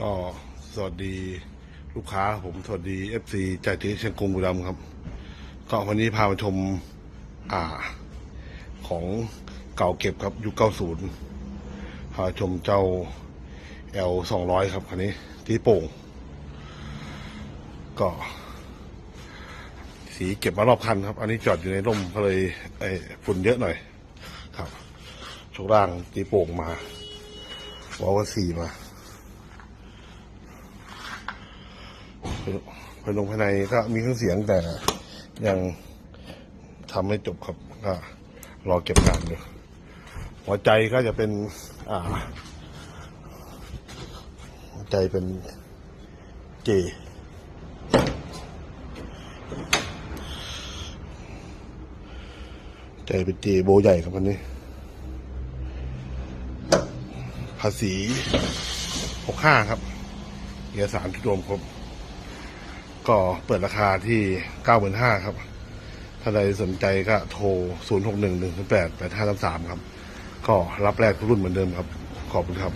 ก็สวัสดีลูกค้าผมสวัสดีเอฟซีจากที่เชียงกงบุรีรัมย์ครับ ก็วันนี้พามาชมอ่าของเก่าเก็บครับยุคเก้าศูนย์พาชมเจ้า L สองร้อยครับคันนี้ที่โป่ง ก็ สีเก็บมารอบคันครับ อันนี้จอดอยู่ในร่มก็เลยไอ้ฝุ่นเยอะหน่อย ครับช่วงล่างตีโป่งมาวอลว่าสีมา ภายลงภายในก็มีเครื่องเสียงแต่ยังทำไม่จบครับก็รอเก็บงานอยู่หัวใจก็จะเป็น อ่า หัวใจเป็นเจใจเป็นเจโบใหญ่ครับวันนี้ ภาษีหกห้าครับเอกสารที่รวมครบ ก็เปิดราคาที่เก้าหมืนห้าครับ ถ้าใครสนใจก็โทรศูนย์หกหนึ่งหนึ่งแปดแปดห้าสามครับ ก็รับแรกทุกรุ่นเหมือนเดิมครับ ขอบคุณครับ